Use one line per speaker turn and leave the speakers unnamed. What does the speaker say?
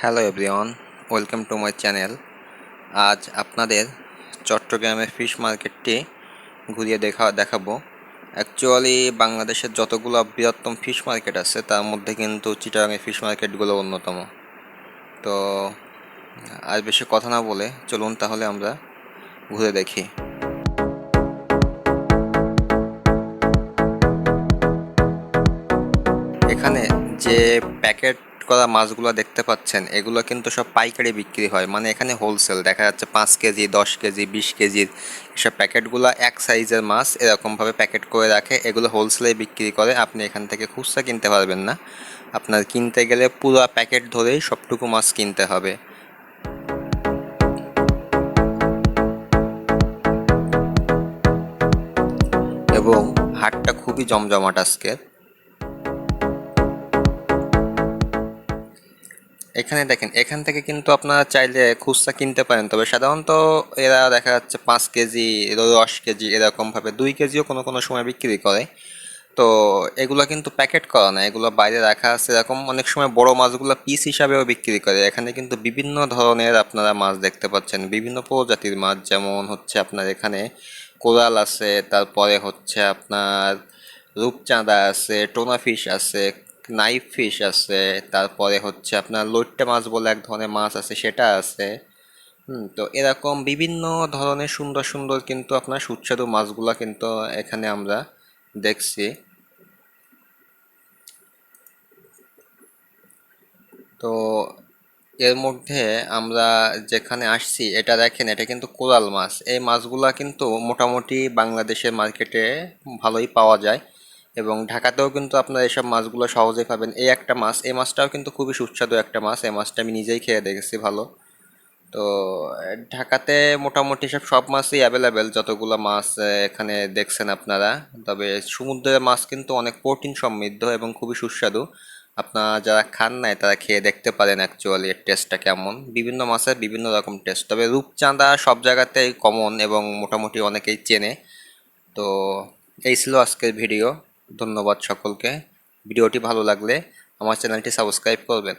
Hello everyone welcome to my channel আজ আপনাদের চট্টগ্রামের ফিশ মার্কেটটি ঘুরিয়ে দেখা, দেখাবো। অ্যাকচুয়ালি বাংলাদেশের যতগুলো বৃহত্তম ফিশ মার্কেট আছে, তার মধ্যে কিন্তু চিটাগাংয়ের ফিশ মার্কেটগুলো অন্যতম। তো, আর বেশি কথা না বলে চলুন তাহলে আমরা ঘুরে দেখি। এখানে যে প্যাকেট করা মাছগুলো দেখতে পাচ্ছেন, এগুলো কিন্তু সব পাইকারি বিক্রি হয়। মানে এখানে হোলসেল দেখা যাচ্ছে পাঁচ কেজি, দশ কেজি, বিশ কেজির এসব প্যাকেটগুলো এক সাইজের মাছ এরকমভাবে প্যাকেট করে রাখে। এগুলো হোলসেলে বিক্রি করে, আপনি এখান থেকে খুচরা কিনতে পারবেন না। আপনার কিনতে গেলে পুরো প্যাকেট ধরেই সবটুকু মাছ কিনতে হবে। এবং হাটটা খুবই জমজমাট আজকের। এখানে দেখেন, এখান থেকে কিন্তু আপনারা চাইলে খুচরা কিনতে পারেন। তবে সাধারণত এরা দেখা যাচ্ছে পাঁচ কেজি দশ কেজি এরকমভাবে দুই কেজিও কোনো কোনো সময় বিক্রি করে। তো এগুলো কিন্তু প্যাকেট করা না, এগুলো বাইরে রাখা আছে। এরকম অনেক সময় বড় মাছগুলো পিস হিসাবেও বিক্রি করে। এখানে কিন্তু বিভিন্ন ধরনের আপনারা মাছ দেখতে পাচ্ছেন। বিভিন্ন প্রজাতির মাছ, যেমন হচ্ছে আপনার এখানে কোরাল আছে, তারপরে হচ্ছে আপনার রূপচাঁদা আছে টোনা ফিশ আছে নাইফ ফিশ আছে, তারপরে হচ্ছে আপনার লইট্টা মাছ বলে এক ধরনের মাছ আছে, সেটা আছে। হুম, তো এরকম বিভিন্ন ধরনের সুন্দর সুন্দর কিন্তু আপনার সুস্বাদু মাছগুলো কিন্তু এখানে আমরা দেখছি। তো এর মধ্যে আমরা যেখানে আসছি, এটা দেখেন, এটা কিন্তু কোরাল মাছ। এই মাছগুলা কিন্তু মোটামুটি বাংলাদেশের মার্কেটে ভালোই পাওয়া যায়। এবং ঢাকাতেও কিন্তু আপনারা এসব মাছগুলো সহজেই পাবেন। এই একটা মাছ, এই মাছটাও কিন্তু খুবই সুস্বাদু একটা মাছ। এই মাছটা আমি নিজেই খেয়ে দেখেছি ভালো। তো, ঢাকাতে মোটামুটি সব সব মাছই অ্যাভেলেবেল যতগুলো মাছ এখানে দেখছেন আপনারা। তবে সমুদ্রের মাছ কিন্তু অনেক প্রোটিন সমৃদ্ধ এবং খুবই সুস্বাদু। আপনারা যারা খান নাই, তারা খেয়ে দেখতে পারেন অ্যাকচুয়ালি এর টেস্টটা কেমন। বিভিন্ন মাছের বিভিন্ন রকম টেস্ট তবে রূপচাঁদা সব জায়গাতেই কমন এবং মোটামুটি অনেকেই চেনে। তো, এই ছিল আজকের ভিডিও ধন্যবাদ সকলকে। ভিডিওটি ভালো লাগলে আমার চ্যানেলটি সাবস্ক্রাইব করবেন।